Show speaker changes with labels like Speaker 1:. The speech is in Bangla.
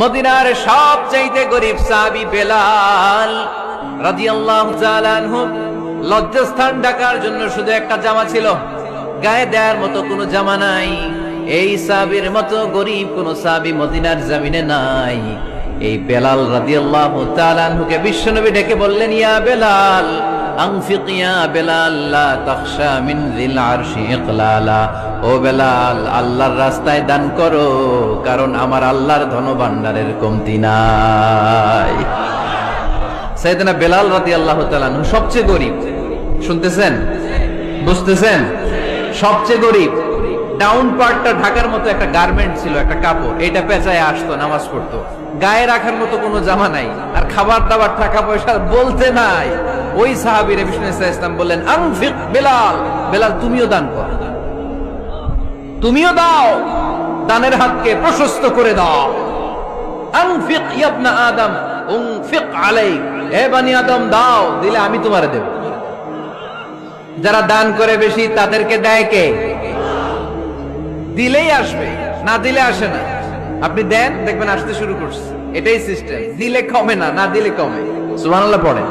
Speaker 1: মদিনার সবচাইতে গরিব সাহাবী বেলাল তাআলা আনহু। লজ্জাস্থান ঢাকার জন্য শুধু একটা জামা ছিল। গায়ে দেওয়ার মতো কোনো জামা নাই। এই সাহাবীর মতো গরিব কোন সাহাবী মদিনার জমিনে নাই। এই বেলাল রাদিয়াল্লাহু তাআলা আনহুকে বিশ্বনবী ডেকে বললেন, ইয়া বেলাল আনফিক ইয়া বেলাল, লা তাখশা মিন যিল আরশি ইকলালা। ও বেলাল, আল্লাহর রাস্তায় দান করো, কারণ আমার আল্লাহর ধনভাণ্ডারের কমতি নাই। সাইয়েদনা বেলাল তাআলা আনহু সবচেয়ে গরিব। শুনতেছেন? বুঝতেছেন? সবচেয়ে গরিব। ডাউন পার্টটা ঢাকার মতো একটা গার্মেন্ট ছিল, একটা কাপড়। এটা পেঁচায় আসতো, নামাজ পড়তো। গায়ে রাখার মতো কোনো জামা নাই। আর খাবার দাবার টাকা পয়সা বলতে নাই। ওই সাহাবীর বিষ্ণু ইসলাম বললেন, আনফিক বেলাল। বেলাল, তুমিও দান কর। তুমিও দাও। দানের হাতকে প্রশস্ত করে দাও। আনফিক ইয়াবনা আদম, উনফিক আলাইক। হে বানি আদম, দাও। দিলে আমি তোমারে দেব। যারা দান করে বেশি, তাদেরকে দেয় কে? দিলেই আসবে, না দিলে আসে না। আপনি দেন, দেখবেন আসতে শুরু করছে। এটাই সিস্টেম দিলে কমে না না দিলে কমে। সুবহানাল্লাহ, পড়েন।